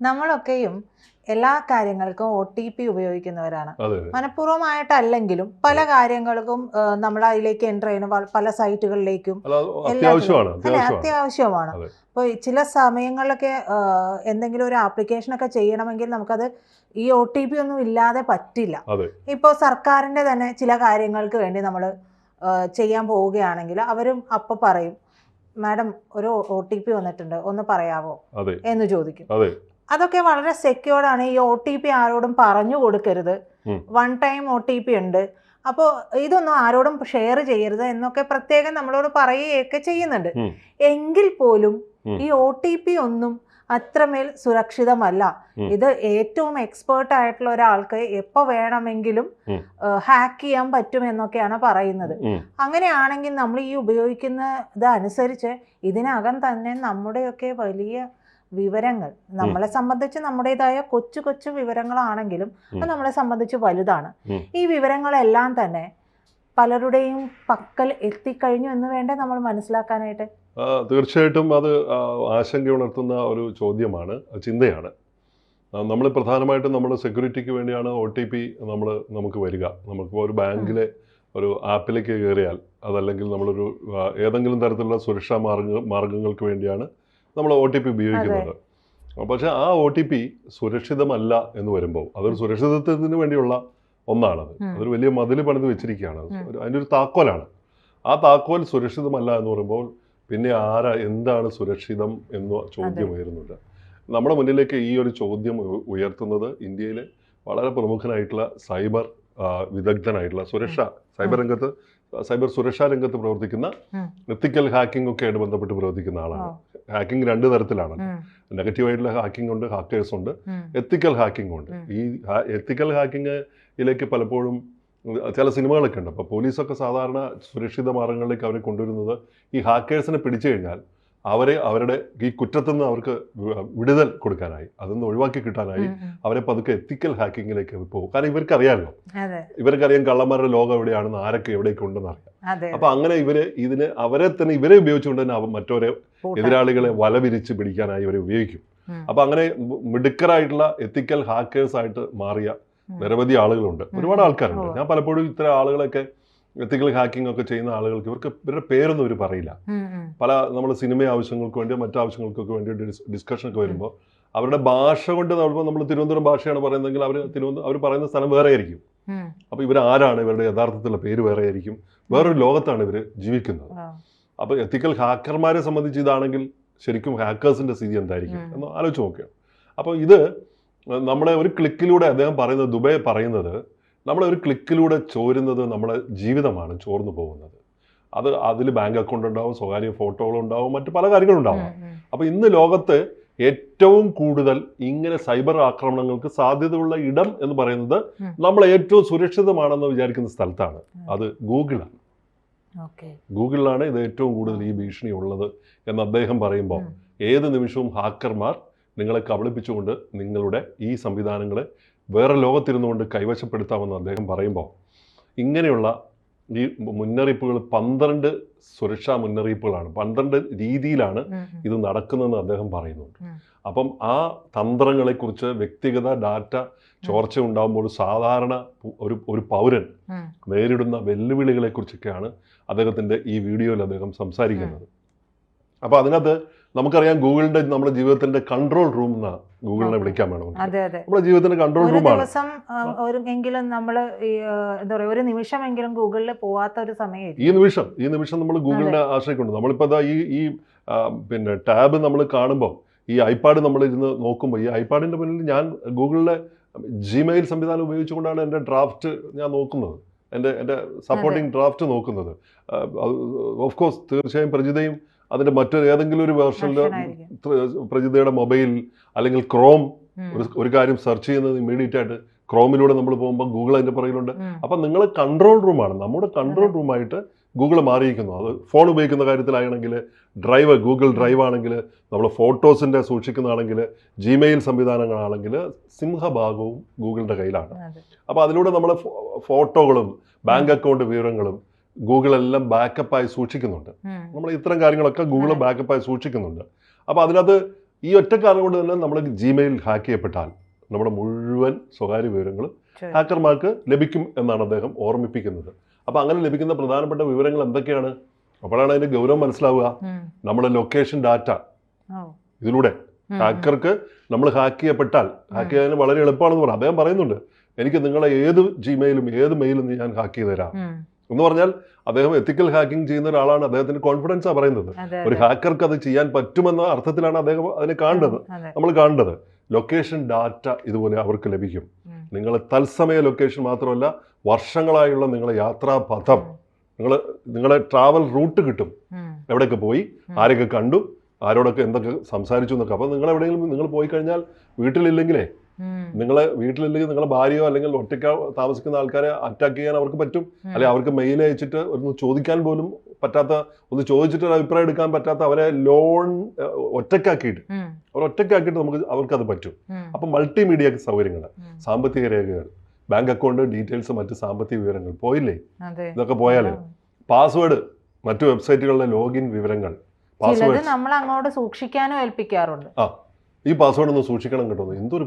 നമ്മളൊക്കെയും എല്ലാ കാര്യങ്ങൾക്കും O T P ഉപയോഗിക്കുന്നവരാണ്. മനഃപൂർവമായിട്ടല്ലെങ്കിലും പല കാര്യങ്ങൾക്കും നമ്മൾ അതിലേക്ക് എന്റർ ചെയ്യുന്ന പല- സൈറ്റുകളിലേക്കും അല്ല അത് അത്യാവശ്യമാണ് അപ്പോൾ ചില സമയങ്ങളിലൊക്കെ എന്തെങ്കിലും ഒരു ആപ്ലിക്കേഷൻ ഒക്കെ ചെയ്യണമെങ്കിൽ നമുക്കത് ഈ ഒ ടി പി ഒന്നും ഇല്ലാതെ പറ്റില്ല. ഇപ്പോൾ സർക്കാരിന്റെ തന്നെ ചില കാര്യങ്ങൾക്ക് വേണ്ടി നമ്മൾ ചെയ്യാൻ പോവുകയാണെങ്കിൽ അവരും അപ്പോൾ പറയും മാഡം ഒരു ഒ ടി പി വന്നിട്ടുണ്ട് ഒന്ന് പറയാവോ? എന്ന് ചോദിക്കും. അതൊക്കെ വളരെ സെക്യൂർഡാണ് ആണ്. ഈ ഒ ടി പി ആരോടും പറഞ്ഞു കൊടുക്കരുത്. One time O T P ഉണ്ട്. അപ്പോൾ ഇതൊന്നും ആരോടും ഷെയർ ചെയ്യരുത് എന്നൊക്കെ പ്രത്യേകം നമ്മളോട് പറയുകയൊക്കെ ചെയ്യുന്നുണ്ട്. എങ്കിൽ പോലും ഈ ഒ ടി പി ഒന്നും അത്രമേൽ സുരക്ഷിതമല്ല. ഇത് ഏറ്റവും എക്സ്പേർട്ട് ആയിട്ടുള്ള ഒരാൾക്ക് എപ്പോൾ വേണമെങ്കിലും ഹാക്ക് ചെയ്യാൻ പറ്റുമെന്നൊക്കെയാണ് പറയുന്നത്. അങ്ങനെയാണെങ്കിൽ നമ്മൾ ഈ ഉപയോഗിക്കുന്ന ഇതനുസരിച്ച് ഇതിനകം തന്നെ നമ്മുടെയൊക്കെ വലിയ വിവരങ്ങൾ. നമ്മളെ സംബന്ധിച്ച് നമ്മുടേതായ കൊച്ചു കൊച്ചു വിവരങ്ങളാണെങ്കിലും അത് നമ്മളെ സംബന്ധിച്ച് വലുതാണ്. ഈ വിവരങ്ങളെല്ലാം തന്നെ പലരുടെയും പക്കൽ എത്തിക്കഴിഞ്ഞു എന്ന് വേണ്ടേ നമ്മൾ മനസ്സിലാക്കാനായിട്ട്? തീർച്ചയായിട്ടും അത് ആശങ്ക ഉണർത്തുന്ന ഒരു ചോദ്യമാണ് ചിന്തയാണ്. നമ്മൾ പ്രധാനമായിട്ടും നമ്മൾ സെക്യൂരിറ്റിക്ക് വേണ്ടിയാണ് ഒ ടി പി നമ്മൾ നമുക്ക് വരിക. നമുക്കിപ്പോൾ ഒരു ബാങ്കിലെ ഒരു ആപ്പിലേക്ക് കയറിയാൽ അതല്ലെങ്കിൽ നമ്മളൊരു ഏതെങ്കിലും തരത്തിലുള്ള സുരക്ഷാ മാർഗ മാർഗങ്ങൾക്ക് വേണ്ടിയാണ് നമ്മൾ ഒ ടി പി ഉപയോഗിക്കുന്നത് പക്ഷേ ആ ഒ ടി പി സുരക്ഷിതമല്ല എന്ന് വരുമ്പോൾ അതൊരു സുരക്ഷിതത്വത്തിന് വേണ്ടിയുള്ള ഒന്നാണത്. അതൊരു വലിയ മതിൽ പണിത് വെച്ചിരിക്കുകയാണ്. അത് അതിന്റെ ഒരു താക്കോലാണ്. ആ താക്കോൽ സുരക്ഷിതമല്ല എന്ന് പറയുമ്പോൾ പിന്നെ ആരാ എന്താണ് സുരക്ഷിതം എന്ന ചോദ്യം ഉയരുന്നുണ്ട്. നമ്മുടെ മുന്നിലേക്ക് ഈ ഒരു ചോദ്യം ഉയർത്തുന്നത് ഇന്ത്യയിലെ വളരെ പ്രമുഖനായിട്ടുള്ള സൈബർ വിദഗ്ധനായിട്ടുള്ള സുരക്ഷ സൈബർ രംഗത്ത് സൈബർ സുരക്ഷാ രംഗത്ത് പ്രവർത്തിക്കുന്ന. എത്തിക്കൽ ഹാക്കിംഗ് ഒക്കെ ആയിട്ട് ബന്ധപ്പെട്ട് പ്രവർത്തിക്കുന്ന ആളാണ്. ഹാക്കിംഗ് രണ്ട് തരത്തിലാണ്. നെഗറ്റീവായിട്ടുള്ള ഹാക്കിംഗ് ഉണ്ട് ഹാക്കേഴ്സ് ഉണ്ട് എത്തിക്കൽ ഹാക്കിംഗ് ഉണ്ട്. ഈ എത്തിക്കൽ ഹാക്കിങ്ങിലേക്ക് പലപ്പോഴും ചില സിനിമകളൊക്കെ ഉണ്ട്. അപ്പോൾ പോലീസൊക്കെ സാധാരണ സുരക്ഷിത മാർഗങ്ങളിലേക്ക് അവരെ കൊണ്ടുവരുന്നത് ഈ ഹാക്കേഴ്സിനെ പിടിച്ചു കഴിഞ്ഞാൽ അവരെ അവരുടെ ഈ കുറ്റത്തിൽ നിന്ന് അവർക്ക് വിടുതൽ കൊടുക്കാനായി അതൊന്ന് ഒഴിവാക്കി കിട്ടാനായി. അവരെ പതുക്കെ എത്തിക്കൽ ഹാക്കിങ്ങിലേക്ക് പോകും. കാരണം ഇവർക്ക് അറിയാമല്ലോ ഇവർക്കറിയാം കള്ളന്മാരുടെ ലോകം എവിടെയാണെന്ന് ആരൊക്കെ എവിടേക്ക് ഉണ്ടെന്ന് അറിയാം. അപ്പൊ അങ്ങനെ ഇവർ ഇതിന് അവരെ തന്നെ ഇവരെ ഉപയോഗിച്ചുകൊണ്ട് തന്നെ മറ്റോരെ മറ്റവരെ എതിരാളികളെ വല വിരിച്ച് പിടിക്കാനായി ഇവരെ ഉപയോഗിക്കും. അപ്പൊ അങ്ങനെ മിടുക്കറായിട്ടുള്ള മിടുക്കരായിട്ടുള്ള എത്തിക്കൽ ഹാക്കേഴ്സ് ആയിട്ട് മാറിയ നിരവധി ആളുകളുണ്ട്. ഒരുപാട് ആൾക്കാരുണ്ട്. ഞാൻ പലപ്പോഴും ഇത്തരം ആളുകളൊക്കെ എത്തിക്കൽ ഹാക്കിംഗ് ഒക്കെ ചെയ്യുന്ന ആളുകൾക്ക് ഇവർക്ക് ഇവരുടെ പേരൊന്നും ഇവർ പറയില്ല. പല നമ്മൾ സിനിമ ആവശ്യങ്ങൾക്ക് വേണ്ടിയോ മറ്റു ആവശ്യങ്ങൾക്കൊക്കെ വേണ്ടി ഡിസ്കഷൻ ഒക്കെ വരുമ്പോൾ അവരുടെ ഭാഷ കൊണ്ട് നമ്മൾ നമ്മൾ തിരുവനന്തപുരം ഭാഷയാണ് പറയുന്നതെങ്കിൽ അവർ തിരുവനന്തപുരം അവർ പറയുന്ന സ്ഥലം വേറെ ആയിരിക്കും. അപ്പോൾ ഇവർ ആരാണ്? ഇവരുടെ യഥാർത്ഥത്തിലുള്ള പേര് വേറെ ആയിരിക്കും. വേറൊരു ലോകത്താണ് ഇവർ ജീവിക്കുന്നത്. അപ്പോൾ എത്തിക്കൽ ഹാക്കർമാരെ സംബന്ധിച്ച് ഇതാണെങ്കിൽ ശരിക്കും ഹാക്കേഴ്സിന്റെ സ്ഥിതി എന്തായിരിക്കും എന്ന് ആലോചിച്ച് നോക്കുകയാണ്. അപ്പോൾ ഇത് നമ്മളെ ഒരു ക്ലിക്കിലൂടെ അദ്ദേഹം പറയുന്നത് ദുബൈ പറയുന്നത് നമ്മളെ ഒരു ക്ലിക്കിലൂടെ ചോരുന്നത് നമ്മുടെ ജീവിതമാണ് ചോർന്നു പോകുന്നത്. അത് അതിൽ ബാങ്ക് അക്കൗണ്ട് ഉണ്ടാവും സ്വകാര്യ ഫോട്ടോകളുണ്ടാവും മറ്റു പല കാര്യങ്ങളും ഉണ്ടാവും. അപ്പോൾ ഇന്ന് ലോകത്ത് ഏറ്റവും കൂടുതൽ ഇങ്ങനെ സൈബർ ആക്രമണങ്ങൾക്ക് സാധ്യതയുള്ള ഇടം എന്ന് പറയുന്നത് നമ്മൾ ഏറ്റവും സുരക്ഷിതമാണെന്ന് വിചാരിക്കുന്ന സ്ഥലത്താണ്. അത് ഗൂഗിളാണ്. ഗൂഗിളിലാണ് ഇത് ഏറ്റവും കൂടുതൽ ഈ ഭീഷണി ഉള്ളത് എന്ന് അദ്ദേഹം പറയുമ്പോൾ ഏത് നിമിഷവും ഹാക്കർമാർ നിങ്ങളെ കബളിപ്പിച്ചുകൊണ്ട് നിങ്ങളുടെ ഈ സംവിധാനങ്ങളെ വേറെ ലോകത്തിരുന്നുകൊണ്ട് കൈവശപ്പെടുത്താമെന്ന് അദ്ദേഹം പറയുമ്പോൾ ഇങ്ങനെയുള്ള ഈ മുന്നറിയിപ്പുകൾ പന്ത്രണ്ട് സുരക്ഷാ മുന്നറിയിപ്പുകളാണ് പന്ത്രണ്ട് രീതിയിലാണ്. ഇത് നടക്കുന്നതെന്ന് അദ്ദേഹം പറയുന്നുണ്ട്. അപ്പം ആ തന്ത്രങ്ങളെക്കുറിച്ച് വ്യക്തിഗത ഡാറ്റ ചോർച്ച ഉണ്ടാകുമ്പോൾ സാധാരണ ഒരു ഒരു പൗരൻ. നേരിടുന്ന വെല്ലുവിളികളെക്കുറിച്ചൊക്കെയാണ് അദ്ദേഹത്തിന്റെ ഈ വീഡിയോയിൽ അദ്ദേഹം സംസാരിക്കുന്നത് അപ്പോൾ അതിനകത്ത് നമുക്കറിയാം ഗൂഗിളിന്റെ നമ്മുടെ ജീവിതത്തിന്റെ കൺട്രോൾ റൂം എന്നാ ഗൂഗിളിനെ വിളിക്കാൻ വേണം അതെ അതെ. നമ്മുടെ ജീവിതത്തിന്റെ കൺട്രോൾ റൂം റൂമാണ് ദിവസം ഒരു എങ്കിലും നമ്മൾ എന്താ പറയുക ഒരു നിമിഷമെങ്കിലും ഗൂഗിളിൽ പോവാത്ത ഒരു സമയം ഈ നിമിഷം ഈ നിമിഷം നമ്മൾ ഗൂഗിളിനെ ആശ്രയിക്കുന്നുണ്ട്. നമ്മളിപ്പോൾ ദാ ഈ ഈ പിന്നെ ടാബ് നമ്മൾ കാണുമ്പോൾ ഈ ഐപാഡ് നമ്മൾ ഇരുന്ന് നോക്കുമ്പോൾ ഈ ഐപാഡിന്റെ മുന്നിൽ ഞാൻ ഗൂഗിളിലെ ജിമെയിൽ സംവിധാനം ഉപയോഗിച്ചുകൊണ്ടാണ് എന്റെ ഡ്രാഫ്റ്റ് ഞാൻ നോക്കുന്നത്. എന്റെ എന്റെ സപ്പോർട്ടിംഗ് ഡ്രാഫ്റ്റ് നോക്കുന്നത്. ഓഫ് കോഴ്സ് തീർച്ചയായും പ്രജിതയും അതിന്റെ മറ്റൊരു ഏതെങ്കിലും ഒരു വേർഷനിൽ പ്രജിതയുടെ മൊബൈൽ അല്ലെങ്കിൽ ക്രോം ഒരു ഒരു കാര്യം സെർച്ച് ചെയ്യുന്നത് ഇമ്മീഡിയറ്റ് ആയിട്ട് ക്രോമിലൂടെ നമ്മൾ പോകുമ്പോൾ ഗൂഗിൾ അതിന്റെ പുറകിലുണ്ട്. അപ്പൊ നിങ്ങൾ കൺട്രോൾ റൂമാണ് നമ്മുടെ കൺട്രോൾ റൂമായിട്ട് ഗൂഗിൾ മാറിയിരിക്കുന്നു. അത് ഫോൺ ഉപയോഗിക്കുന്ന കാര്യത്തിലാണെങ്കിൽ ഡ്രൈവ് ഗൂഗിൾ ഡ്രൈവ് ആണെങ്കിൽ നമ്മൾ ഫോട്ടോസിന്റെ സൂക്ഷിക്കുന്നതാണെങ്കിൽ ജിമെയിൽ സംവിധാനങ്ങളാണെങ്കിൽ സിംഹഭാഗവും ഗൂഗിളിന്റെ കയ്യിലാണ്. അപ്പോൾ അതിലൂടെ നമ്മൾ ഫോട്ടോകളും ബാങ്ക് അക്കൗണ്ട് വിവരങ്ങളും ഗൂഗിൾ എല്ലാം ബാക്കപ്പായി സൂക്ഷിക്കുന്നുണ്ട് നമ്മൾ ഇത്തരം കാര്യങ്ങളൊക്കെ ഗൂഗിൾ ബാക്കപ്പായി സൂക്ഷിക്കുന്നുണ്ട് അപ്പോൾ അതിനകത്ത് ഈ ഒറ്റ കാരണം കൊണ്ട് തന്നെ നമ്മൾ ജിമെയിൽ ഹാക്ക് ചെയ്യപ്പെട്ടാൽ നമ്മുടെ മുഴുവൻ സ്വകാര്യ വിവരങ്ങളും ശരി. ഹാക്കർമാർക്ക് ലഭിക്കും എന്നാണ് അദ്ദേഹം ഓർമ്മിപ്പിക്കുന്നത് അപ്പോൾ അങ്ങനെ ലഭിക്കുന്ന പ്രധാനപ്പെട്ട വിവരങ്ങൾ എന്തൊക്കെയാണ് അപ്പോഴാണ് അതിന്റെ ഗൗരവം മനസ്സിലാവുക. നമ്മുടെ ലൊക്കേഷൻ ഡാറ്റ. ഇതിലൂടെ. ഹാക്കർക്ക് നമ്മൾ ഹാക്ക് ചെയ്യപ്പെട്ടാൽ ഹാക്ക് ചെയ്യാൻ വളരെ എളുപ്പമാണെന്ന് പറയാം അദ്ദേഹം പറയുന്നുണ്ട് എനിക്ക് നിങ്ങളെ ഏത് ജിമെയിലും ഏത് മെയിലും ഞാൻ ഹാക്ക് ചെയ്ത് തരാം. എന്ന് പറഞ്ഞാൽ അദ്ദേഹം എത്തിക്കൽ ഹാക്കിംഗ് ചെയ്യുന്ന ഒരാളാണ്. അദ്ദേഹത്തിന്റെ കോൺഫിഡൻസാണ് പറയുന്നത്. ഒരു ഹാക്കർക്ക് അത് ചെയ്യാൻ പറ്റുമെന്ന അർത്ഥത്തിലാണ് അദ്ദേഹം അതിനെ കാണേണ്ടത് നമ്മൾ കാണേണ്ടത് ലൊക്കേഷൻ ഡാറ്റ ഇതുപോലെ അവർക്ക് ലഭിക്കും. നിങ്ങൾ തത്സമയ ലൊക്കേഷൻ മാത്രമല്ല വർഷങ്ങളായുള്ള നിങ്ങളുടെ യാത്രാപഥം. നിങ്ങൾ നിങ്ങളുടെ ട്രാവൽ റൂട്ട് കിട്ടും. എവിടെയൊക്കെ പോയി ആരെയൊക്കെ ആരൊക്കെ കണ്ടു ആരോടൊക്കെ എന്തൊക്കെ സംസാരിച്ചു എന്നൊക്കെ. അപ്പോൾ നിങ്ങൾ എവിടെയെങ്കിലും നിങ്ങൾ പോയി കഴിഞ്ഞാൽ വീട്ടിലില്ലെങ്കിലേ. നിങ്ങളെ വീട്ടിലില്ലെങ്കിൽ നിങ്ങളെ ഭാര്യയോ അല്ലെങ്കിൽ ഒറ്റയ്ക്ക് താമസിക്കുന്ന ആൾക്കാരെ അറ്റാക്ക് ചെയ്യാൻ അവർക്ക് പറ്റും. അല്ലെങ്കിൽ അവർക്ക് മെയിൽ അയച്ചിട്ട് ഒന്ന് ചോദിക്കാൻ പോലും പറ്റാത്ത ഒന്ന് ചോദിച്ചിട്ട് ഒരു അഭിപ്രായം എടുക്കാൻ പറ്റാത്ത അവരെ ലോൺ ഒറ്റക്കാക്കിയിട്ട്. അവർ ഒറ്റക്കാക്കിയിട്ട് നമുക്ക് അവർക്ക് അത് പറ്റും അപ്പൊ മൾട്ടിമീഡിയ സൗകര്യങ്ങൾ. സാമ്പത്തിക രേഖകൾ ബാങ്ക് അക്കൗണ്ട് ഡീറ്റെയിൽസ് മറ്റ് സാമ്പത്തിക വിവരങ്ങൾ. പോയില്ലേ? ഇതൊക്കെ പോയാലേ പാസ്വേഡ് മറ്റു വെബ്സൈറ്റുകളിലെ ലോഗിൻ വിവരങ്ങൾ പാസ്വേഡ് നമ്മൾ അങ്ങോട്ട് സൂക്ഷിക്കാനും ഏൽപ്പിക്കാറുണ്ട്. ആ. ഈ പാസ്വേഡ് ഒന്ന് സൂക്ഷിക്കണം കേട്ടോ. എന്തൊരു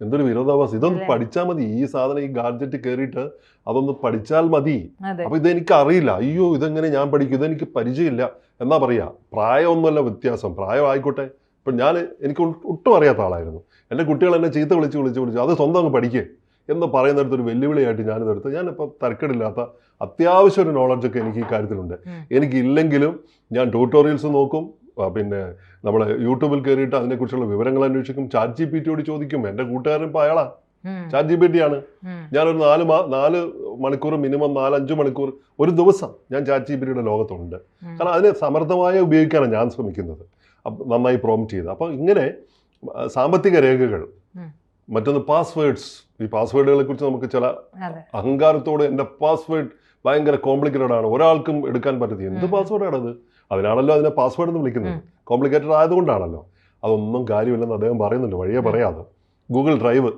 എന്തൊരു വിരോധാഭാസം. ഇതൊന്ന്? പഠിച്ചാൽ മതി. ഈ സാധനം ഈ ഗാഡ്ജറ്റ് കയറിയിട്ട് അതൊന്ന് പഠിച്ചാൽ മതി. അപ്പൊ ഇതെനിക്ക് അറിയില്ല അയ്യോ ഇതെങ്ങനെ ഞാൻ പഠിക്കും? ഇതെനിക്ക് പരിചയമില്ല. എന്നാ പറയാ? പ്രായമൊന്നുമല്ല വ്യത്യാസം. പ്രായം ആയിക്കോട്ടെ ഇപ്പൊ ഞാൻ എനിക്ക് ഒട്ടും അറിയാത്ത ആളായിരുന്നു. എന്റെ കുട്ടികൾ എന്നെ ചീത്ത വിളിച്ച് വിളിച്ച് വിളിച്ച് അത് സ്വന്തം അങ്ങ് പഠിക്കേ എന്ന് പറയുന്നിടത്ത് ഒരു വെല്ലുവിളിയായിട്ട് ഞാനിതെടുത്ത് ഞാനിപ്പോൾ തരക്കേടില്ലാത്ത അത്യാവശ്യം ഒരു നോളജൊക്കെ എനിക്ക് ഈ കാര്യത്തിലുണ്ട്. എനിക്കില്ലെങ്കിലും ഞാൻ ട്യൂട്ടോറിയൽസ് നോക്കും. പിന്നെ നമ്മൾ യൂട്യൂബിൽ കയറിയിട്ട് അതിനെക്കുറിച്ചുള്ള വിവരങ്ങൾ അന്വേഷിക്കും. ചാറ്റ് ജി പി ടിയോട് ചോദിക്കും എന്റെ കൂട്ടുകാരൻ ഇപ്പോൾ അയാളാ? ചാറ്റ് ജി പി ടി ആണ്. ഞാനൊരു നാല് മാ നാല് മണിക്കൂർ മിനിമം നാലഞ്ച് മണിക്കൂർ ഒരു ദിവസം ഞാൻ ചാറ്റ് ജി പി ടിയുടെ ലോകത്തുണ്ട് കാരണം അതിനെ സമർത്ഥമായി ഉപയോഗിക്കാനാണ് ഞാൻ ശ്രമിക്കുന്നത്. നന്നായി പ്രോംപ്റ്റ് ചെയ്ത്. അപ്പോൾ ഇങ്ങനെ സാമ്പത്തിക രേഖകൾ മറ്റൊന്ന് പാസ്വേഡ്സ് ഈ പാസ്വേഡുകളെ കുറിച്ച് നമുക്ക് ചില അഹങ്കാരത്തോട് എന്റെ പാസ്വേഡ് ഭയങ്കര കോംപ്ലിക്കേറ്റഡ് ആണ്. ഒരാൾക്കും എടുക്കാൻ പറ്റത്തില്ല. എന്ത് ഉം. അതിനാണല്ലോ അതിനെ പാസ്വേഡ് എന്ന് വിളിക്കുന്നത്. കോംപ്ലിക്കേറ്റഡ് ആയതുകൊണ്ടാണല്ലോ. അതൊന്നും കാര്യമില്ലെന്ന് അദ്ദേഹം പറയുന്നുണ്ട്. വഴിയെ. പറയാതെ ഗൂഗിൾ ഡ്രൈവ്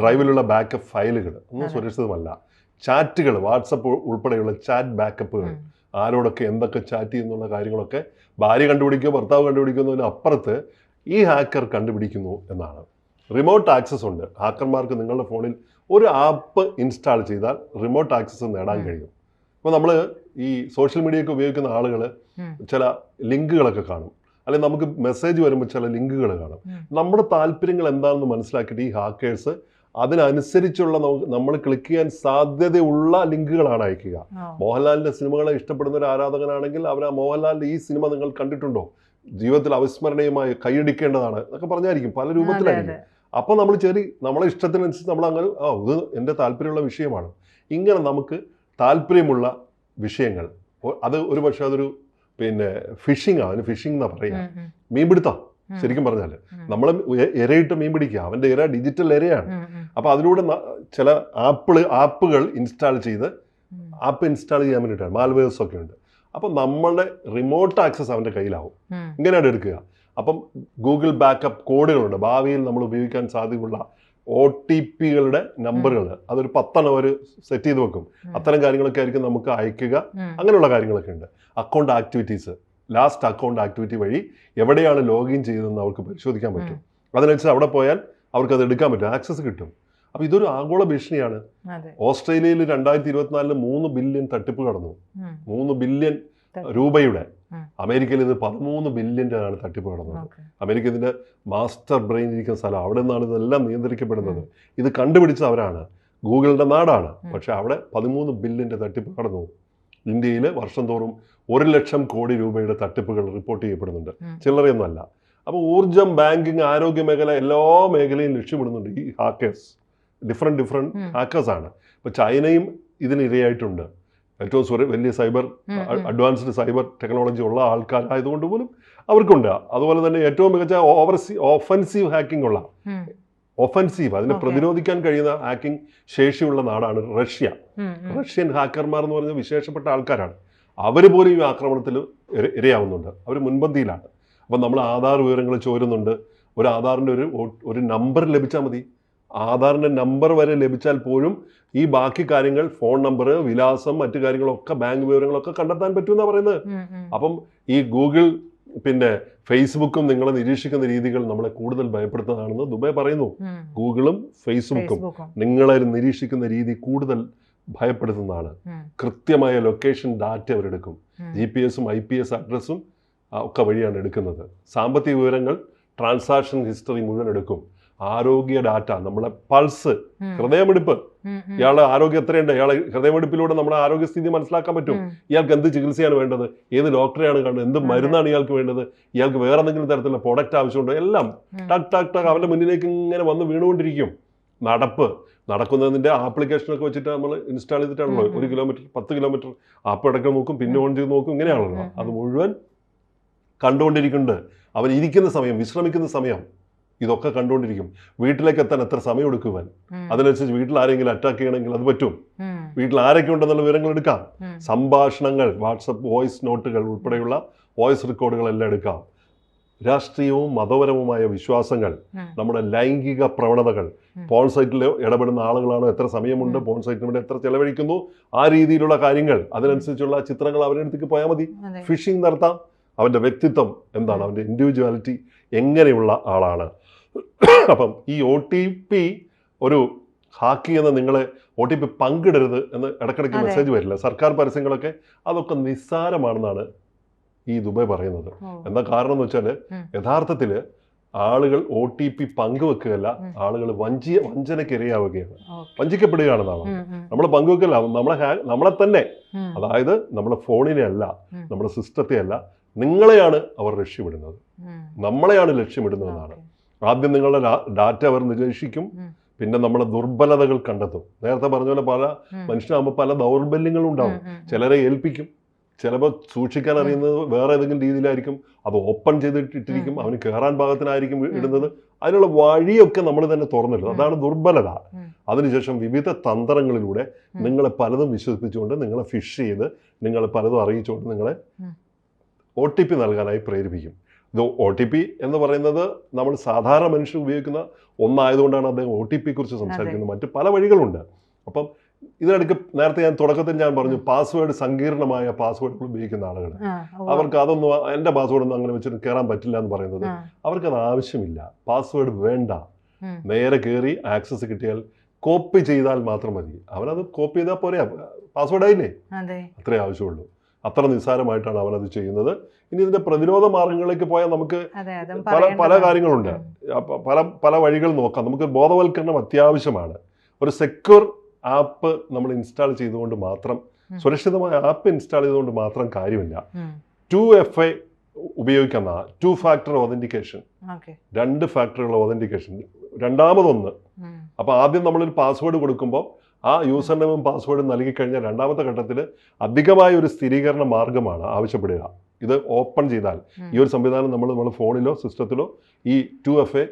ഡ്രൈവിലുള്ള ബാക്കപ്പ് ഫയലുകൾ ഒന്നും സുരക്ഷിതമല്ല. ചാറ്റുകൾ വാട്സപ്പ് ഉൾപ്പെടെയുള്ള ചാറ്റ് ബാക്കപ്പുകൾ ആരോടൊക്കെ എന്തൊക്കെ ചാറ്റ് ചെയ്യുന്നുള്ള കാര്യങ്ങളൊക്കെ ഭാര്യ കണ്ടുപിടിക്കുകയോ ഭർത്താവ് കണ്ടുപിടിക്കുന്നതിന് അപ്പുറത്ത് ഈ ഹാക്കർ കണ്ടുപിടിക്കുന്നു എന്നാണ്. റിമോട്ട് ആക്സസ് ഉണ്ട്. ഹാക്കർമാർക്ക് നിങ്ങളുടെ ഫോണിൽ ഒരു ആപ്പ് ഇൻസ്റ്റാൾ ചെയ്താൽ റിമോട്ട് ആക്സസ് നേടാൻ കഴിയും. അപ്പോൾ നമ്മൾ ഈ സോഷ്യൽ മീഡിയയൊക്കെ ഉപയോഗിക്കുന്ന ആളുകൾ ചില ലിങ്കുകളൊക്കെ കാണും. അല്ലെങ്കിൽ നമുക്ക് മെസ്സേജ് വരുമ്പോൾ ചില ലിങ്കുകൾ കാണും. നമ്മുടെ താല്പര്യങ്ങൾ എന്താണെന്ന് മനസ്സിലാക്കിയിട്ട് ഈ ഹാക്കേഴ്സ് അതിനനുസരിച്ചുള്ള നമുക്ക് നമ്മൾ ക്ലിക്ക് ചെയ്യാൻ സാധ്യതയുള്ള ലിങ്കുകളാണ് അയക്കുക. മോഹൻലാലിന്റെ സിനിമകളെ ഇഷ്ടപ്പെടുന്ന ഒരു ആരാധകനാണെങ്കിൽ അവർ ആ മോഹൻലാലിന്റെ ഈ സിനിമ നിങ്ങൾ കണ്ടിട്ടുണ്ടോ? ജീവിതത്തിൽ അവിസ്മരണീയമായി കൈയടിക്കേണ്ടതാണ് എന്നൊക്കെ പറഞ്ഞായിരിക്കും പല രൂപത്തിലായിരിക്കും. അപ്പോൾ നമ്മൾ ചെറിയ നമ്മളെ ഇഷ്ടത്തിനനുസരിച്ച് നമ്മൾ അങ്ങനെ ആ ഇത് എന്റെ താല്പര്യമുള്ള വിഷയമാണ്. ഇങ്ങനെ നമുക്ക് താല്പര്യമുള്ള വിഷയങ്ങൾ. അത് ഒരു പക്ഷേ അതൊരു പിന്നെ ഫിഷിംഗ് ആണ് അതിന് ഫിഷിംഗ് എന്നാ പറയുക മീൻപിടുത്തം ശരിക്കും പറഞ്ഞാൽ നമ്മൾ ഇരയിട്ട് മീൻ പിടിക്കുക. അവന്റെ ഇര ഡിജിറ്റൽ ഇരയാണ് അപ്പോൾ അതിലൂടെ ചില ആപ്പിൾ ആപ്പുകൾ ഇൻസ്റ്റാൾ ചെയ്ത് ആപ്പ് ഇൻസ്റ്റാൾ ചെയ്യാൻ വേണ്ടിയിട്ടാണ്. മാൽവേഴ്സ് ഒക്കെ ഉണ്ട്. അപ്പം നമ്മളുടെ റിമോട്ട് ആക്സസ് അവന്റെ കയ്യിലാവും. ഇങ്ങനെയാണ് എടുക്കുക. അപ്പം ഗൂഗിൾ ബാക്കപ്പ് കോഡുകളുണ്ട് ഭാവിയിൽ നമ്മൾ ഉപയോഗിക്കാൻ സാധ്യതയുള്ള ഒ ടി പികളുടെ നമ്പറുകൾ അതൊരു പത്തെണ്ണം അവർ സെറ്റ് ചെയ്ത് വെക്കും. അത്തരം കാര്യങ്ങളൊക്കെ ആയിരിക്കും നമുക്ക് അയക്കുക. അങ്ങനെയുള്ള കാര്യങ്ങളൊക്കെ ഉണ്ട്. Account activities last account activity വഴി എവിടെയാണ് ലോഗിൻ ചെയ്തതെന്ന് അവർക്ക് പരിശോധിക്കാൻ പറ്റും. അതിനനുസരിച്ച് അവിടെ പോയാൽ അവർക്ക് അത് എടുക്കാൻ പറ്റും. ആക്സസ് കിട്ടും. അപ്പൊ ഇതൊരു ആഗോള ഭീഷണിയാണ്. ഓസ്ട്രേലിയയിൽ രണ്ടായിരത്തി ഇരുപത്തിനാലിൽ മൂന്ന് ബില്യൺ തട്ടിപ്പ് കടന്നു. മൂന്ന് ബില്യൺ രൂപയുടെ. അമേരിക്കയിൽ ഇത് പതിമൂന്ന് ബില്യന്റെ ആണ് തട്ടിപ്പ് നടന്നത് അമേരിക്ക ഇതിന്റെ മാസ്റ്റർ ബ്രെയിൻ ഇരിക്കുന്ന സ്ഥലം അവിടെ നിന്നാണ് ഇതെല്ലാം നിയന്ത്രിക്കപ്പെടുന്നത്. ഇത് കണ്ടുപിടിച്ചത് അവരാണ്. ഗൂഗിളിന്റെ നാടാണ്. പക്ഷേ അവിടെ പതിമൂന്ന് ബില്യന്റെ തട്ടിപ്പ് നടന്നു ഇന്ത്യയിൽ വർഷം തോറും ഒരു ലക്ഷം കോടി രൂപയുടെ തട്ടിപ്പുകൾ റിപ്പോർട്ട് ചെയ്യപ്പെടുന്നുണ്ട്. ചില്ലറയൊന്നുമല്ല. അപ്പോൾ ഊർജം ബാങ്കിങ് ആരോഗ്യ മേഖല എല്ലാ മേഖലയും ലക്ഷ്യമിടുന്നുണ്ട് ഈ ഹാക്കേഴ്സ് ഡിഫറെന്റ് ഡിഫറെന്റ് ഹാക്കേഴ്സാണ് ഹാക്കേഴ്സ് ആണ്. ഇപ്പോൾ ചൈനയും ഇതിന് ഇരയായിട്ടുണ്ട് ഏറ്റവും സുര വലിയ സൈബർ. അഡ്വാൻസ്ഡ് സൈബർ ടെക്നോളജി ഉള്ള ആൾക്കാരായതുകൊണ്ട് പോലും അവർക്കുണ്ട്. അതുപോലെ തന്നെ ഏറ്റവും മികച്ച ഓവർസി ഓഫൻസീവ് ഹാക്കിംഗ് ഉള്ള ഓഫൻസീവ് ഒഫൻസീവ് അതിനെ. പ്രതിരോധിക്കാൻ കഴിയുന്ന ഹാക്കിംഗ് ശേഷിയുള്ള നാടാണ് റഷ്യ. റഷ്യൻ ഹാക്കർമാർ എന്ന് പറഞ്ഞ വിശേഷപ്പെട്ട ആൾക്കാരാണ്. അവർ പോലും ഈ ആക്രമണത്തിൽ ഇരയാവുന്നുണ്ട്. അവർ മുൻപന്തിയിലാണ്. അപ്പം നമ്മൾ ആധാർ വിവരങ്ങൾ ചോരുന്നുണ്ട്. ഒരു ആധാറിന്റെ ഒരു ഒരു നമ്പർ ലഭിച്ചാൽ മതി. ആധാറിന്റെ നമ്പർ വരെ ലഭിച്ചാൽ പോലും ഈ ബാക്കി കാര്യങ്ങൾ ഫോൺ നമ്പർ വിലാസം മറ്റു കാര്യങ്ങളൊക്കെ ബാങ്ക് വിവരങ്ങളൊക്കെ കണ്ടെത്താൻ പറ്റുമെന്നാണ് പറയുന്നത്. അപ്പം ഈ ഗൂഗിൾ പിന്നെ ഫേസ്ബുക്കും നിങ്ങളെ നിരീക്ഷിക്കുന്ന രീതികൾ നമ്മളെ കൂടുതൽ ഭയപ്പെടുത്തുന്നതാണെന്ന് ദുബായ് പറയുന്നു. ഗൂഗിളും ഫേസ്ബുക്കും നിങ്ങളെ നിരീക്ഷിക്കുന്ന രീതി കൂടുതൽ ഭയപ്പെടുത്തുന്നതാണ്. കൃത്യമായ ലൊക്കേഷൻ ഡാറ്റ അവരെടുക്കും. ജി പി എസും ഐ പി എസ് അഡ്രസ്സും ഒക്കെ വഴിയാണ് എടുക്കുന്നത്. സാമ്പത്തിക വിവരങ്ങൾ ട്രാൻസാക്ഷൻ ഹിസ്റ്ററി മുഴുവൻ എടുക്കും. ആരോഗ്യ ഡാറ്റ നമ്മളെ പൾസ്. ഹൃദയമിടിപ്പ്. ഇയാളുടെ ആരോഗ്യം എത്രയുണ്ട്? ഇയാളെ ഹൃദയമിടിപ്പിലൂടെ നമ്മുടെ ആരോഗ്യസ്ഥിതി മനസ്സിലാക്കാൻ പറ്റും. ഇയാൾക്ക് എന്ത് ചികിത്സയാണ് വേണ്ടത്? ഏത് ഡോക്ടറെയാണ് കാണുന്നത് എന്ത് മരുന്നാണ് ഇയാൾക്ക് വേണ്ടത്? ഇയാൾക്ക് വേറെ എന്തെങ്കിലും തരത്തിലുള്ള പ്രൊഡക്റ്റ് ആവശ്യമുണ്ടോ? എല്ലാം. ടക് ടക് ടക് അവന്റെ മുന്നിലേക്ക് ഇങ്ങനെ വന്ന് വീണുകൊണ്ടിരിക്കും. നടപ്പ്. നടക്കുന്നതിന്റെ ആപ്ലിക്കേഷനൊക്കെ വെച്ചിട്ട് നമ്മൾ ഇൻസ്റ്റാൾ ചെയ്തിട്ടാണല്ലോ. ഒരു കിലോമീറ്റർ പത്ത് കിലോമീറ്റർ ആപ്പ് ഇടയ്ക്ക് നോക്കും പിന്നെ ഓൺ ചെയ്ത് നോക്കും. ഇങ്ങനെയാണല്ലോ. അത് മുഴുവൻ കണ്ടുകൊണ്ടിരിക്കുന്നുണ്ട്. അവൻ ഇരിക്കുന്ന സമയം വിശ്രമിക്കുന്ന സമയം. ഇതൊക്കെ കണ്ടുകൊണ്ടിരിക്കും വീട്ടിലേക്ക് എത്താൻ എത്ര സമയം എടുക്കുവാൻ? അതിനനുസരിച്ച് വീട്ടിൽ ആരെങ്കിലും അറ്റാക്ക് ചെയ്യണമെങ്കിൽ അത് പറ്റും. വീട്ടിൽ ആരൊക്കെ ഉണ്ടെന്നുള്ള വിവരങ്ങൾ എടുക്കാം. സംഭാഷണങ്ങൾ വാട്സപ്പ് വോയിസ് നോട്ടുകൾ ഉൾപ്പെടെയുള്ള വോയിസ് റെക്കോർഡുകളെല്ലാം എടുക്കാം. രാഷ്ട്രീയവും മതപരവുമായ വിശ്വാസങ്ങൾ നമ്മുടെ ലൈംഗിക പ്രവണതകൾ. പോൺ സൈറ്റിൽ ഇടപെടുന്ന ആളുകളാണോ? എത്ര സമയമുണ്ട്? പോൺ സൈറ്റിന് വേണ്ടി എത്ര ചെലവഴിക്കുന്നു? ആ രീതിയിലുള്ള കാര്യങ്ങൾ അതിനനുസരിച്ചുള്ള ചിത്രങ്ങൾ അവരുടെ അടുത്തേക്ക് പോയാൽ മതി. ഫിഷിംഗ് നടത്താം. അവന്റെ വ്യക്തിത്വം എന്താണ്? അവന്റെ അവന്റെ ഇൻഡിവിജ്വാലിറ്റി എങ്ങനെയുള്ള ആളാണ്? അപ്പം ഈ ഒ ടി പി ഒരു ഹാക്ക് ചെയ്യുന്ന നിങ്ങൾ ഒ ടി പി പങ്കിടരുത് എന്ന് ഇടയ്ക്കിടയ്ക്ക് മെസ്സേജ് വരില്ല സർക്കാർ പരസ്യങ്ങളൊക്കെ അതൊക്കെ നിസ്സാരമാണെന്നാണ് ഈ ദുബായ് പറയുന്നത് എന്താ കാരണം എന്ന് വെച്ചാൽ. യഥാർത്ഥത്തിൽ ആളുകൾ ഒ ടി പി പങ്കുവെക്കുകയല്ല. ആളുകൾ വഞ്ചി വഞ്ചനയ്ക്ക് ഇരയാവുകയാണ് ഓക്കെ. വഞ്ചിക്കപ്പെടുകയാണെന്നാണ്. നമ്മൾ പങ്കുവെക്കല്ല നമ്മളെ നമ്മളെ തന്നെ അതായത് നമ്മുടെ ഫോണിനെ അല്ല. നമ്മുടെ സിസ്റ്റത്തെ അല്ല നിങ്ങളെയാണ് അവർ ലക്ഷ്യമിടുന്നത് നമ്മളെയാണ് ലക്ഷ്യമിടുന്നതെന്നാണ്. ആദ്യം നിങ്ങളുടെ ഡാറ്റ അവർ നിരീക്ഷിക്കും. പിന്നെ നമ്മളെ ദുർബലതകൾ കണ്ടെത്തും. നേരത്തെ പറഞ്ഞ പോലെ പല. മനുഷ്യനാകുമ്പോൾ പല ദൗർബല്യങ്ങളും ഉണ്ടാവും. ചിലരെ ഏൽപ്പിക്കും. ചിലപ്പോൾ സൂക്ഷിക്കാൻ അറിയുന്നത് വേറെ ഏതെങ്കിലും രീതിയിലായിരിക്കും. അത് ഓപ്പൺ ചെയ്തിട്ടിരിക്കും. അവന് കയറാൻ പാകത്തിനായിരിക്കും ഇടുന്നത്. അതിനുള്ള വഴിയൊക്കെ നമ്മൾ തന്നെ തുറന്നിട്ടു അതാണ് ദുർബലത. അതിനുശേഷം വിവിധ തന്ത്രങ്ങളിലൂടെ നിങ്ങളെ പലതും വിശ്വസിപ്പിച്ചുകൊണ്ട് നിങ്ങളെ ഫിഷ് ചെയ്ത് നിങ്ങളെ പലതും അറിയിച്ചുകൊണ്ട് നിങ്ങളെ. ഒ ടി പി നൽകാനായി പ്രേരിപ്പിക്കും. ഇത് ഒ ടി പി എന്ന് പറയുന്നത് നമ്മൾ സാധാരണ മനുഷ്യർ ഉപയോഗിക്കുന്ന ഒന്നായതുകൊണ്ടാണ് അദ്ദേഹം ഒ ടി പി കുറിച്ച് സംസാരിക്കുന്നത്. മറ്റ് പല വഴികളുണ്ട്. അപ്പം ഇതിനിടയ്ക്ക് നേരത്തെ ഞാൻ തുടക്കത്തിൽ ഞാൻ പറഞ്ഞു പാസ്വേഡ് സങ്കീർണമായ പാസ്വേഡുകൾ ഉപയോഗിക്കുന്ന ആളുകൾ അവർക്ക് അതൊന്നും എന്റെ പാസ്വേഡ് ഒന്നും അങ്ങനെ വെച്ചിട്ട് കയറാൻ പറ്റില്ല എന്ന് പറയുന്നത് അവർക്ക് അവർക്കത് ആവശ്യമില്ല. പാസ്വേഡ് വേണ്ട. നേരെ കയറി ആക്സസ് കിട്ടിയാൽ കോപ്പി ചെയ്താൽ മാത്രം മതി. അവനത് കോപ്പി ചെയ്താൽ പോരെ. പാസ്വേഡ് ആയില്ലേ അതെ. അത്രേ ആവശ്യമുള്ളൂ. അത്ര നിസ്സാരമായിട്ടാണ് അവനത് ചെയ്യുന്നത്. ഇനി ഇതിന്റെ പ്രതിരോധ മാർഗങ്ങളിലേക്ക് പോയാൽ നമുക്ക് അതെ അതും പല പല കാര്യങ്ങളുണ്ട്. പല പല വഴികൾ നോക്കാം. നമുക്ക് ബോധവൽക്കരണം അത്യാവശ്യമാണ്. ഒരു സെക്യൂർ ആപ്പ് നമ്മൾ ഇൻസ്റ്റാൾ ചെയ്തുകൊണ്ട് മാത്രം സുരക്ഷിതമായ ആപ്പ് ഇൻസ്റ്റാൾ ചെയ്തുകൊണ്ട് മാത്രം കാര്യമില്ല. ടു എഫ് ഐ ഉപയോഗിക്കുന്ന ടു ഫാക്ടർ ഒതന്റിക്കേഷൻ രണ്ട് ഫാക്ടറുകൾ ഒതന്റിക്കേഷൻ രണ്ടാമതൊന്ന്. അപ്പൊ അപ്പോൾ ആദ്യം നമ്മളൊരു പാസ്വേഡ് കൊടുക്കുമ്പോൾ ആ യൂസർ നെയിമും പാസ്വേഡും നൽകി കഴിഞ്ഞാൽ രണ്ടാമത്തെ ഘട്ടത്തിൽ അധികമായ ഒരു സ്ഥിരീകരണ മാർഗമാണ് ആവശ്യപ്പെടുക. ഇത് ഓപ്പൺ ചെയ്താൽ ഈ ഒരു സംവിധാനം നമ്മൾ നമ്മൾ ഫോണിലോ സിസ്റ്റത്തിലോ ഈ ടു എഫ് എ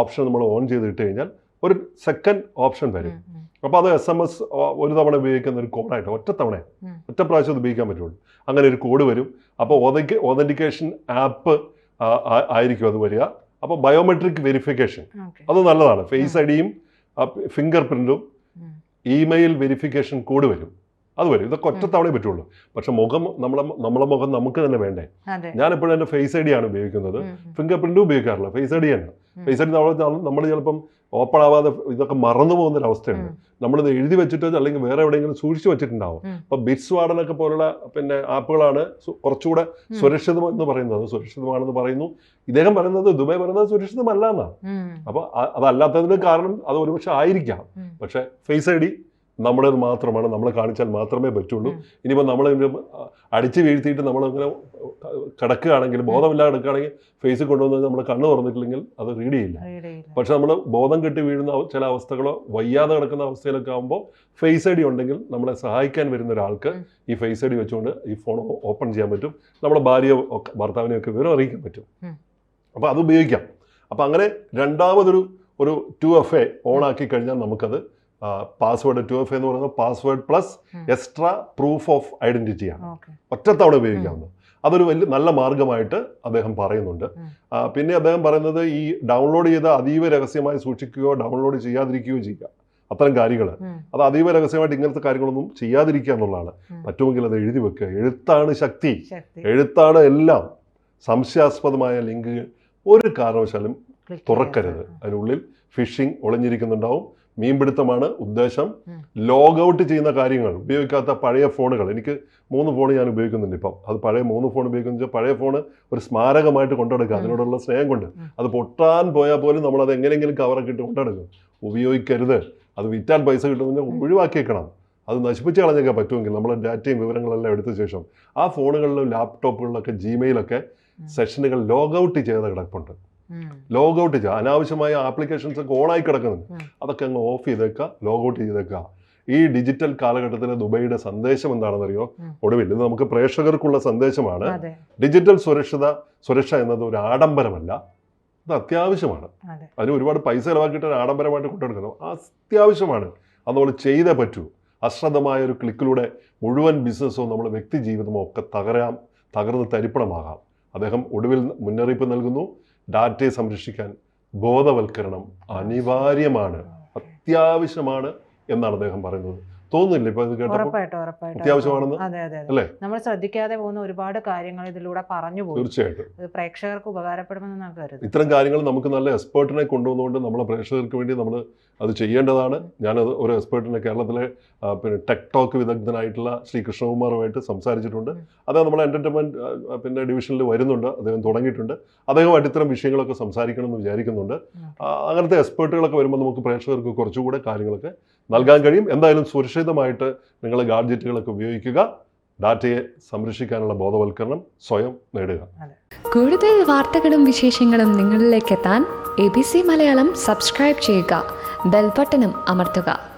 ഓപ്ഷൻ നമ്മൾ ഓൺ ചെയ്ത് ഇട്ട് കഴിഞ്ഞാൽ ഒരു സെക്കൻഡ് ഓപ്ഷൻ വരും. അപ്പോൾ അത് എസ് എം എസ് ഒരു തവണ ഉപയോഗിക്കുന്ന ഒരു കോഡായിട്ട് ഒറ്റ തവണ ഒറ്റ പ്രാവശ്യം ഉപയോഗിക്കാൻ പറ്റുള്ളൂ. അങ്ങനെ ഒരു കോഡ് വരും. അപ്പോൾ ഒതന്റിക്കേഷൻ ആപ്പ് ആയിരിക്കും അത് വരിക. അപ്പോൾ ബയോമെട്രിക് വെരിഫിക്കേഷൻ. അത് നല്ലതാണ്. ഫേസ് ഐ ഡിയും ഫിംഗർ പ്രിന്റും. ഇമെയിൽ വെരിഫിക്കേഷൻ കോഡ് വരും. അത് വരും. ഇതൊക്കെ ഒറ്റ പറ്റുള്ളൂ. പക്ഷെ മുഖം നമ്മളെ നമ്മളെ മുഖം നമുക്ക് തന്നെ വേണ്ടേ? ഞാൻ ഞാനെപ്പോഴും എന്റെ ഫേസ് ഐ ഡി ആണ് ഉപയോഗിക്കുന്നത്. ഫിംഗർ പ്രിന്റ് ഉപയോഗിക്കാറില്ല. ഫേസ് ഐ ഡി തന്നെ ഫേസ് ഐ ഡി നമ്മൾ നമ്മൾ ചിലപ്പം ഓപ്പൺ ആവാതെ ഇതൊക്കെ മറന്നു പോകുന്ന ഒരു അവസ്ഥയുണ്ട് നമ്മൾ നമ്മളിത് എഴുതി വെച്ചിട്ടോ അല്ലെങ്കിൽ വേറെ എവിടെയെങ്കിലും സൂക്ഷിച്ചു വെച്ചിട്ടുണ്ടാവും. അപ്പൊ ബിറ്റ്സ് വാർഡനൊക്കെ പോലുള്ള പിന്നെ ആപ്പുകളാണ് കുറച്ചുകൂടെ. സുരക്ഷിതം എന്ന് പറയുന്നത്. സുരക്ഷിതമാണെന്ന് പറയുന്നു. ഇദ്ദേഹം പറയുന്നത് ദുബായ് പറയുന്നത് സുരക്ഷിതമല്ല എന്നാണ്. അപ്പൊ അതല്ലാത്തതിന് കാരണം അത് ഒരുപക്ഷെ ആയിരിക്കാം. പക്ഷെ ഫേസ് ഐ ഡി നമ്മുടേത് മാത്രമാണ് നമ്മൾ കാണിച്ചാൽ മാത്രമേ പറ്റുള്ളൂ. ഇനിയിപ്പോൾ നമ്മൾ അടിച്ചു വീഴ്ത്തിയിട്ട് നമ്മളങ്ങനെ കിടക്കുകയാണെങ്കിൽ ബോധമില്ലാതെ കിടക്കുകയാണെങ്കിൽ ഫേസ് കൊണ്ടുവന്ന് നമ്മൾ കണ്ണ് തുറന്നിട്ടില്ലെങ്കിൽ അത് റീഡ് ചെയ്യില്ല. പക്ഷെ നമ്മൾ ബോധം കെട്ടി വീഴുന്ന ചില അവസ്ഥകളോ വയ്യാതെ കിടക്കുന്ന അവസ്ഥയിലൊക്കെ ആകുമ്പോൾ ഫേസ് ഐ ഡി ഉണ്ടെങ്കിൽ നമ്മളെ സഹായിക്കാൻ വരുന്ന ഒരാൾക്ക് ഈ ഫേസ് ഐ ഡി വെച്ചുകൊണ്ട് ഈ ഫോൺ ഓപ്പൺ ചെയ്യാൻ പറ്റും. നമ്മുടെ ഭാര്യയോ ഒക്കെ ഭർത്താവിനെയൊക്കെ വിവരം അറിയിക്കാൻ പറ്റും. അപ്പോൾ അത് ഉപയോഗിക്കാം. അപ്പോൾ അങ്ങനെ രണ്ടാമതൊരു ഒരു ടു എഫ് എ ഓൺ ആക്കി കഴിഞ്ഞാൽ നമുക്കത് പാസ്വേഡ് ടു എഫ് എന്ന് പറയുന്നത് password plus extra proof of ഐഡന്റിറ്റിയാണ്. ഒറ്റത്തവണ ഉപയോഗിക്കാവുന്നത് അതൊരു വലിയ നല്ല മാർഗമായിട്ട് അദ്ദേഹം പറയുന്നുണ്ട്. പിന്നെ അദ്ദേഹം പറയുന്നത് ഈ ഡൗൺലോഡ് ചെയ്ത അതീവ രഹസ്യമായി സൂക്ഷിക്കുകയോ ഡൗൺലോഡ് ചെയ്യാതിരിക്കുകയോ ചെയ്യുക. അത്തരം കാര്യങ്ങൾ. അത് അതീവ രഹസ്യമായിട്ട് ഇങ്ങനത്തെ കാര്യങ്ങളൊന്നും ചെയ്യാതിരിക്കുക എന്നുള്ളതാണ്. പറ്റുമെങ്കിൽ അത് എഴുതി വെക്കുക. എഴുത്താണ് ശക്തി. എഴുത്താണ് എല്ലാം. സംശയാസ്പദമായ ലിങ്ക് ഒരു കാരണവശാലും തുറക്കരുത്. അതിനുള്ളിൽ ഫിഷിംഗ് ഒളിഞ്ഞിരിക്കുന്നുണ്ടാവും. മീൻപിടുത്തമാണ് ഉദ്ദേശം. ലോഗ് ഔട്ട് ചെയ്യുന്ന കാര്യങ്ങൾ ഉപയോഗിക്കാത്ത പഴയ ഫോണുകൾ എനിക്ക് മൂന്ന് ഫോൺ ഞാൻ ഉപയോഗിക്കുന്നുണ്ട് ഇപ്പം അത് പഴയ മൂന്ന് ഫോൺ ഉപയോഗിക്കുന്ന വെച്ചാൽ പഴയ ഫോൺ ഒരു സ്മാരകമായിട്ട് കൊണ്ടുനടക്കുക ഉം. അതിനോടുള്ള സ്നേഹം കൊണ്ട്. അത് പൊട്ടാൻ പോയാൽ പോലും നമ്മൾ അത് എങ്ങനെയെങ്കിലും കവറൊക്കെ ഇട്ട് കൊണ്ടുനടക്കും ഉപയോഗിക്കരുത് അത് വിറ്റാൻ പൈസ കിട്ടുമെന്ന്. ഒഴിവാക്കിയേക്കണം അത് നശിപ്പിച്ച് കളഞ്ഞൊക്കെ പറ്റുമെങ്കിൽ നമ്മളെ ഡാറ്റയും വിവരങ്ങളെല്ലാം എടുത്ത ശേഷം ആ ഫോണുകളിലും ലാപ്ടോപ്പുകളിലൊക്കെ ജിമെയിലൊക്കെ. സെഷനുകൾ ലോഗ് ഔട്ട് ചെയ്ത കിടപ്പുണ്ട്. ലോഗ് ഔട്ട് ചെയ്യുക. അനാവശ്യമായ ആപ്ലിക്കേഷൻസ് ഒക്കെ ഓണായി കിടക്കുന്നുണ്ട്. അതൊക്കെ അങ്ങ് ഓഫ് ചെയ്തേക്കുക ലോഗ് ഔട്ട് ചെയ്തേക്കുക. ഈ ഡിജിറ്റൽ കാലഘട്ടത്തിലെ ദുബൈയുടെ സന്ദേശം എന്താണെന്നറിയോ? അറിയോ ഒടുവിൽ ഇത് നമുക്ക് പ്രേക്ഷകർക്കുള്ള സന്ദേശമാണ്. ഡിജിറ്റൽ സുരക്ഷിത സുരക്ഷ എന്നത് ഒരു ആഡംബരമല്ല. അത് അത്യാവശ്യമാണ്. അതെ. അതിന് ഒരുപാട് പൈസ ചിലവാക്കിയിട്ട് ആഡംബരമായിട്ട് കൊണ്ടുനടക്കണം അത്യാവശ്യമാണ്. അത് നമ്മൾ ചെയ്തേ പറ്റൂ. അശ്രദ്ധമായ ഒരു ക്ലിക്കിലൂടെ മുഴുവൻ ബിസിനസ്സോ നമ്മുടെ വ്യക്തി ജീവിതമോ ഒക്കെ തകരാം തകർന്ന് തരിപ്പണമാകാം. അദ്ദേഹം ഒടുവിൽ മുന്നറിയിപ്പ് നൽകുന്നു. ഡാറ്റയെ സംരക്ഷിക്കാൻ ബോധവൽക്കരണം അനിവാര്യമാണ് അത്യാവശ്യമാണ് എന്നാണ് അദ്ദേഹം പറയുന്നത്. തോന്നുന്നില്ല ഇപ്പൊ ഇത് കേട്ടപ്പോൾ ഉറപ്പായിട്ടും ഉറപ്പായിട്ടും. അത്യാവശ്യമാണെന്ന്? അതെ അതെ അതെ. അല്ലേ? നമ്മൾ ശ്രദ്ധിക്കാതെ പോകുന്ന ഒരുപാട് കാര്യങ്ങൾ ഇതിലൂടെ പറഞ്ഞു പോകും തീർച്ചയായിട്ടും. പ്രേക്ഷകർക്ക് ഉപകാരപ്പെടുമെന്ന് ഞാൻ കരുതുന്നു. ഇത്തരം കാര്യങ്ങൾ നമുക്ക് നല്ല എക്സ്പേർട്ടിനെ കൊണ്ടുവന്നുകൊണ്ട് നമ്മളെ പ്രേക്ഷകർക്ക് വേണ്ടി നമ്മൾ അത് ചെയ്യേണ്ടതാണ്. ഞാനത് ഒരു എക്സ്പേർട്ടിനെ കേരളത്തിലെ ആ, പിന്നെ ടെക്ടോക്ക് വിദഗ്ധനായിട്ടുള്ള ശ്രീ കൃഷ്ണകുമാറുമായിട്ട് സംസാരിച്ചിട്ടുണ്ട്. അദ്ദേഹം നമ്മുടെ എന്റർടൈൻമെന്റ് പിന്നെ ഡിവിഷനിൽ വരുന്നുണ്ട്. അദ്ദേഹം തുടങ്ങിയിട്ടുണ്ട്. അദ്ദേഹമായിട്ട് ഇത്തരം വിഷയങ്ങളൊക്കെ സംസാരിക്കണം എന്ന് വിചാരിക്കുന്നുണ്ട്. ആ, അങ്ങനത്തെ എക്സ്പേർട്ടുകളൊക്കെ വരുമ്പോൾ നമുക്ക് പ്രേക്ഷകർക്ക് കുറച്ചുകൂടെ കാര്യങ്ങളൊക്കെ നൽകാൻ കഴിയും. എന്തായാലും സുരക്ഷിതമായിട്ട് നിങ്ങൾ ഗാഡ്ജറ്റുകളൊക്കെ ഉപയോഗിക്കുക. ഡാറ്റയെ സംരക്ഷിക്കാനുള്ള ബോധവൽക്കരണം സ്വയം നേടുക. കൂടുതൽ വാർത്തകളും വിശേഷങ്ങളും നിങ്ങളിലേക്ക് എത്താൻ A B C Malayalam subscribe ചെയ്യുക. ബെൽബട്ടനും അമർത്തുക.